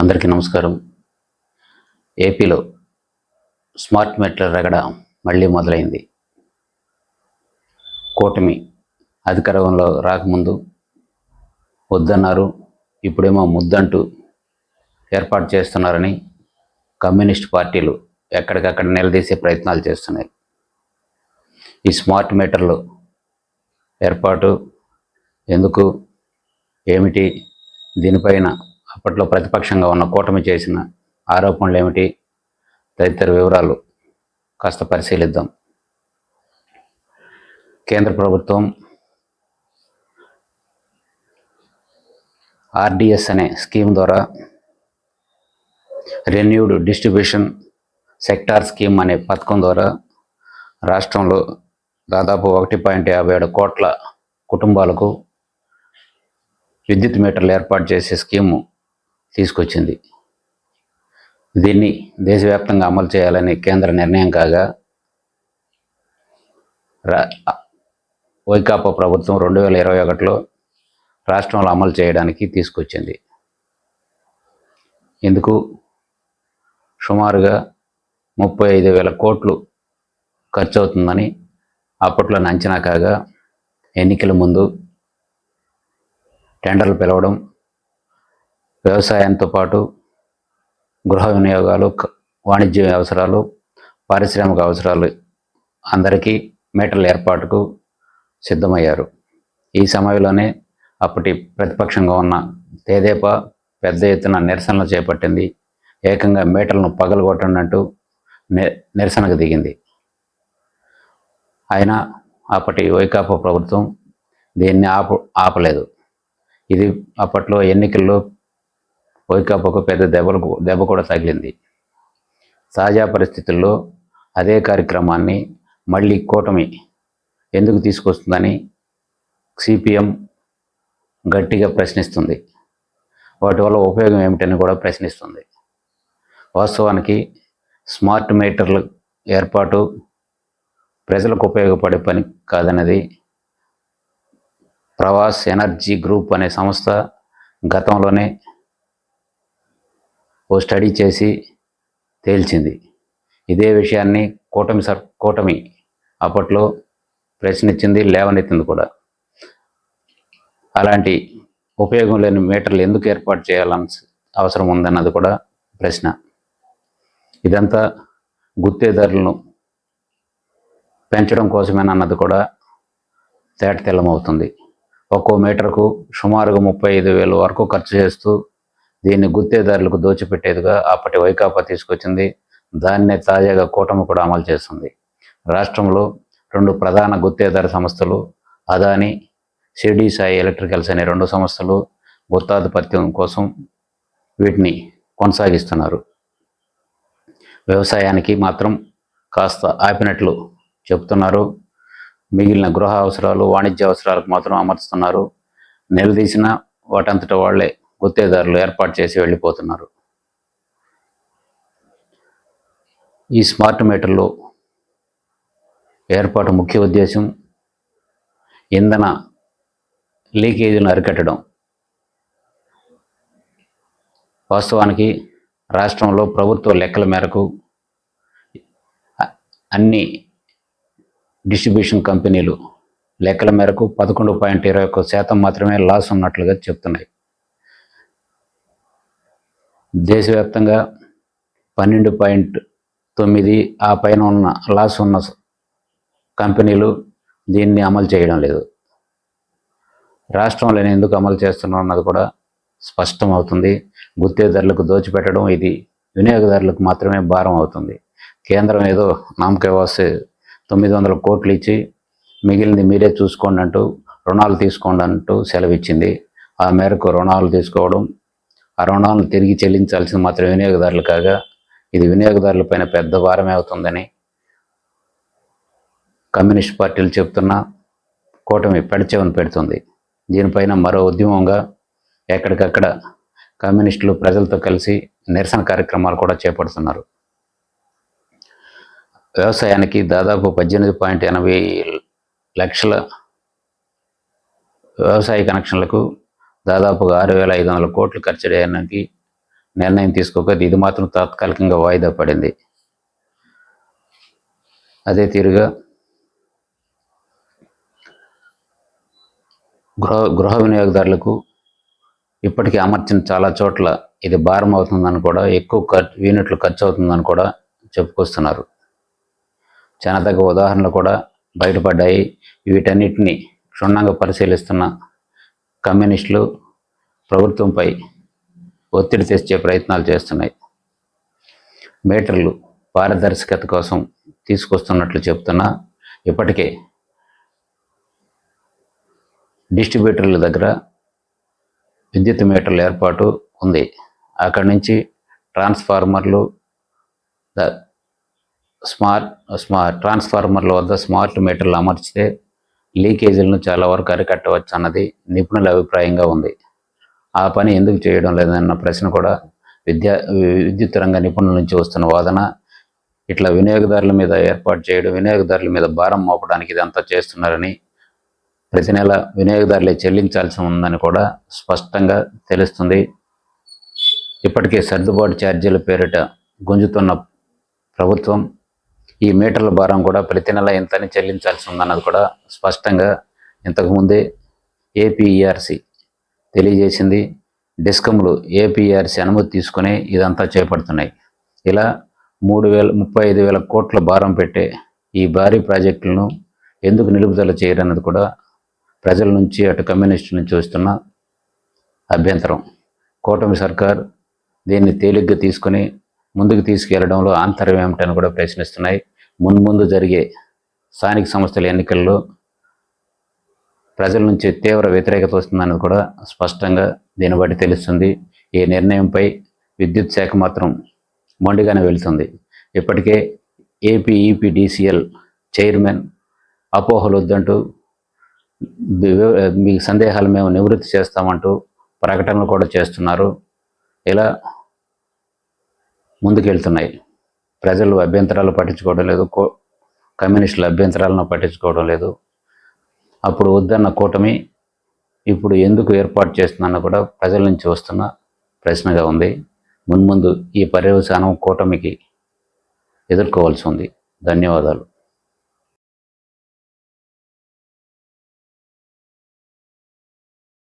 అందరికీ నమస్కారం. ఏపీలో స్మార్ట్ మెట్ల రగడ మళ్ళీ మొదలైంది. కూటమి అధికారంలో రాకముందు వద్దన్నారు ఇప్పుడేమో ముద్దంటూ ఏర్పాటు చేస్తున్నారని కమ్యూనిస్ట్ పార్టీలు ఎక్కడికక్కడ నిలదీసే ప్రయత్నాలు చేస్తున్నాయి. ఈ స్మార్ట్ మీటర్లు ఏర్పాటు ఎందుకు ఏమిటి దీనిపైన అప్పట్లో ప్రతిపక్షంగా ఉన్న కూటమి చేసిన ఆరోపణలు ఏమిటి తదితర వివరాలు కాస్త పరిశీలిద్దాం. కేంద్ర ప్రభుత్వం ఆర్డిఎస్ అనే స్కీమ్ ద్వారా రెన్యూడ్ డిస్ట్రిబ్యూషన్ సెక్టార్ స్కీమ్ అనే పథకం ద్వారా రాష్ట్రంలో దాదాపు ఒకటి పాయింట్ యాభై ఏడు కోట్ల కుటుంబాలకు విద్యుత్ మీటర్లు ఏర్పాటు చేసే స్కీము తీసుకొచ్చింది. దీన్ని దేశవ్యాప్తంగా అమలు చేయాలని కేంద్ర నిర్ణయం కాగా రా వైకాపా ప్రభుత్వం రెండు వేల ఇరవై ఒకటిలో రాష్ట్రంలో అమలు చేయడానికి తీసుకొచ్చింది. ఇందుకు సుమారుగా ముప్పై ఐదు వేల కోట్లు ఖర్చు అవుతుందని అప్పట్లో అంచనా కాగా ఎన్నికల ముందు టెండర్లు పిలవడం వ్యవసాయంతో పాటు గృహ వినియోగాలు వాణిజ్య అవసరాలు పారిశ్రామిక అవసరాలు అందరికీ మీటర్ల ఏర్పాటుకు సిద్ధమయ్యారు. ఈ సమయంలోనే అప్పటి ప్రతిపక్షంగా ఉన్న తేదేపా పెద్ద ఎత్తున నిరసనలు చేపట్టింది. ఏకంగా మీటర్లను పగలగొట్టనంటూ ని నిరసనకు దిగింది. అయినా అప్పటి వైకాపా ప్రభుత్వం దీన్ని ఆపు ఆపలేదు. ఇది అప్పట్లో ఎన్నికల్లో వైకాపాకు పెద్ద దెబ్బలకు దెబ్బ కూడా తగిలింది. తాజా పరిస్థితుల్లో అదే కార్యక్రమాన్ని మళ్ళీ కూటమి ఎందుకు తీసుకొస్తుందని సిపిఎం గట్టిగా ప్రశ్నిస్తుంది. వాటి వల్ల ఉపయోగం ఏమిటని కూడా ప్రశ్నిస్తుంది. వాస్తవానికి స్మార్ట్ మీటర్ల ఏర్పాటు ప్రజలకు ఉపయోగపడే పని కాదన్నది ప్రవాస్ ఎనర్జీ గ్రూప్ అనే సంస్థ గతంలోనే ఓ స్టడీ చేసి తేల్చింది. ఇదే విషయాన్ని కూటమి సర్ కూటమి అప్పట్లో ప్రశ్నించింది లేవనెత్తింది కూడా. అలాంటి ఉపయోగం లేని మీటర్లు ఎందుకు ఏర్పాటు చేయాలని అవసరం ఉందన్నది కూడా ప్రశ్న. ఇదంతా గుత్తేదారులను పెంచడం కోసమేనన్నది కూడా తేట తెల్లమవుతుంది ఒక్కో మీటర్కు సుమారుగా ముప్పై ఐదు వేలు వరకు ఖర్చు చేస్తూ దీన్ని గుత్తేదారులకు దోచిపెట్టేదిగా అప్పటి వైకాపా తీసుకొచ్చింది. దాన్నే తాజాగా కూటమి కూడా అమలు చేస్తుంది. రాష్ట్రంలో రెండు ప్రధాన గుత్తేదారు సంస్థలు అదాని షిర్డీ సాయి ఎలక్ట్రికల్స్ అనే రెండు సంస్థలు గుత్తాధిపత్యం కోసం వీటిని కొనసాగిస్తున్నారు. వ్యవసాయానికి మాత్రం కాస్త ఆపినట్లు చెప్తున్నారు మిగిలిన గృహ అవసరాలు వాణిజ్య అవసరాలకు మాత్రం అమర్చుతున్నారు నిలదీసిన వాటంతట వాళ్ళే గుత్తేదారులు ఏర్పాటు చేసి వెళ్ళిపోతున్నారు. ఈ స్మార్ట్ మీటర్లు ఏర్పాటు ముఖ్య ఉద్దేశం ఇంధన లీకేజీలను అరికట్టడం. వాస్తవానికి రాష్ట్రంలో ప్రభుత్వ లెక్కల మేరకు అన్ని డిస్ట్రిబ్యూషన్ కంపెనీలు లెక్కల మేరకు పదకొండు పాయింట్ ఇరవై ఒక్క శాతం మాత్రమే లాస్ ఉన్నట్లుగా చెప్తున్నాయి. దేశవ్యాప్తంగా పన్నెండు పాయింట్ తొమ్మిది ఆ పైన ఉన్న లాస్ ఉన్న కంపెనీలు దీన్ని అమలు చేయడం లేదు. రాష్ట్రంలో ఎందుకు అమలు చేస్తున్నాం అన్నది కూడా స్పష్టం అవుతుంది. గుత్తేదారులకు దోచిపెట్టడం ఇది వినియోగదారులకు మాత్రమే భారం అవుతుంది. కేంద్రం ఏదో నామకే వాస్తే తొమ్మిది వందల కోట్లు ఇచ్చి మిగిలింది మీరే చూసుకోండి అంటూ రుణాలు తీసుకోండి అంటూ సెలవిచ్చింది. ఆ మేరకు రుణాలు తీసుకోవడం ఆ రుణాలను తిరిగి చెల్లించాల్సింది మాత్రం వినియోగదారులు కాగా ఇది వినియోగదారులపైన పెద్ద భారమే అవుతుందని కమ్యూనిస్ట్ పార్టీలు చెప్తున్న కూటమి పెడచెవను పెడుతుంది. దీనిపైన మరో ఉద్యమంగా ఎక్కడికక్కడ కమ్యూనిస్టులు ప్రజలతో కలిసి నిరసన కార్యక్రమాలు కూడా చేపడుతున్నారు. వ్యవసాయానికి దాదాపు పద్దెనిమిది పాయింట్ ఎనభై లక్షల వ్యవసాయ కనెక్షన్లకు దాదాపుగా ఆరు వేల ఐదు వందల కోట్లు ఖర్చు చేయడానికి నిర్ణయం తీసుకోక ఇది మాత్రం తాత్కాలికంగా వాయిదా పడింది. అదే తీరుగా గృహ గృహ వినియోగదారులకు ఇప్పటికీ అమర్చిన చాలా చోట్ల ఇది భారం అవుతుందని కూడా ఎక్కువ ఖర్చు యూనిట్లు ఖర్చు అవుతుందని కూడా చెప్పుకొస్తున్నారు. చాలా తగ్గ ఉదాహరణలు కూడా బయటపడ్డాయి. వీటన్నిటిని క్షుణ్ణంగా పరిశీలిస్తున్న కమ్యూనిస్టులు ప్రభుత్వంపై ఒత్తిడి తెచ్చే ప్రయత్నాలు చేస్తున్నాయి. మీటర్లు పారదర్శకత కోసం తీసుకొస్తున్నట్లు చెప్తున్నా ఇప్పటికే డిస్ట్రిబ్యూటర్ల దగ్గర విద్యుత్ మీటర్ల ఏర్పాటు ఉంది. అక్కడి నుంచి ట్రాన్స్ఫార్మర్లు స్మార్ట్ స్మార్ట్ ట్రాన్స్ఫార్మర్ల వద్ద స్మార్ట్ మీటర్లు అమర్చితే లీకేజీలను చాలా వరకు అరికట్టవచ్చు అన్నది నిపుణుల అభిప్రాయంగా ఉంది. ఆ పని ఎందుకు చేయడం లేదన్న ప్రశ్న కూడా విద్యా విద్యుత్ రంగ నిపుణుల నుంచి వస్తున్న వాదన. ఇట్లా వినియోగదారుల మీద ఏర్పాటు చేయడం వినియోగదారుల మీద భారం మోపడానికి ఇదంతా చేస్తున్నారని ప్రతి నెల వినియోగదారులే చెల్లించాల్సి ఉందని కూడా స్పష్టంగా తెలుస్తుంది. ఇప్పటికే సర్దుబాటు ఛార్జీల పేరిట గుంజుతున్న ప్రభుత్వం ఈ మీటర్ల భారం కూడా ప్రతి నెల ఎంతని చెల్లించాల్సి ఉందన్నది కూడా స్పష్టంగా ఇంతకుముందే ఏపీఈఆర్సి తెలియజేసింది. డిస్కమ్లు ఏపీఆర్సీ అనుమతి తీసుకుని ఇదంతా చేపడుతున్నాయి. ఇలా మూడు వేల ముప్పై ఐదు వేల కోట్ల భారం పెట్టే ఈ భారీ ప్రాజెక్టులను ఎందుకు నిలుపుదల చేయరన్నది కూడా ప్రజల నుంచి అటు కమ్యూనిస్టు నుంచి వస్తున్న అభ్యంతరం. కూటమి సర్కార్ దీన్ని తేలిగ్గా తీసుకుని ముందుకు తీసుకెళ్ళడంలో ఆంతర్యం ఏమిటని కూడా ప్రశ్నిస్తున్నాయి. మున్ముందు జరిగే స్థానిక సంస్థల ఎన్నికల్లో ప్రజల నుంచి తీవ్ర వ్యతిరేకత వస్తుందన్నది కూడా స్పష్టంగా దీన్ని బట్టి తెలుస్తుంది. ఈ నిర్ణయంపై విద్యుత్ శాఖ మాత్రం మొండిగానే వెళ్తుంది. ఇప్పటికే ఏపీఈపీడీసీఎల్ చైర్మన్ అపోహలు వద్దంటూ మీ సందేహాలు మేము నివృత్తి చేస్తామంటూ ప్రకటనలు కూడా చేస్తున్నారు. ఇలా ముందుకెళ్తున్నాయి. ప్రజలు అభ్యంతరాలు పట్టించుకోవడం లేదు కో కమ్యూనిస్టుల అభ్యంతరాలను పట్టించుకోవడం లేదు. అప్పుడు వద్దన్న కూటమి ఇప్పుడు ఎందుకు ఏర్పాటు చేస్తుందన్న కూడా ప్రజల నుంచి వస్తున్న ప్రశ్నగా ఉంది. మున్ముందు ఈ పర్యవసానం కూటమికి ఎదుర్కోవాల్సి ఉంది. ధన్యవాదాలు.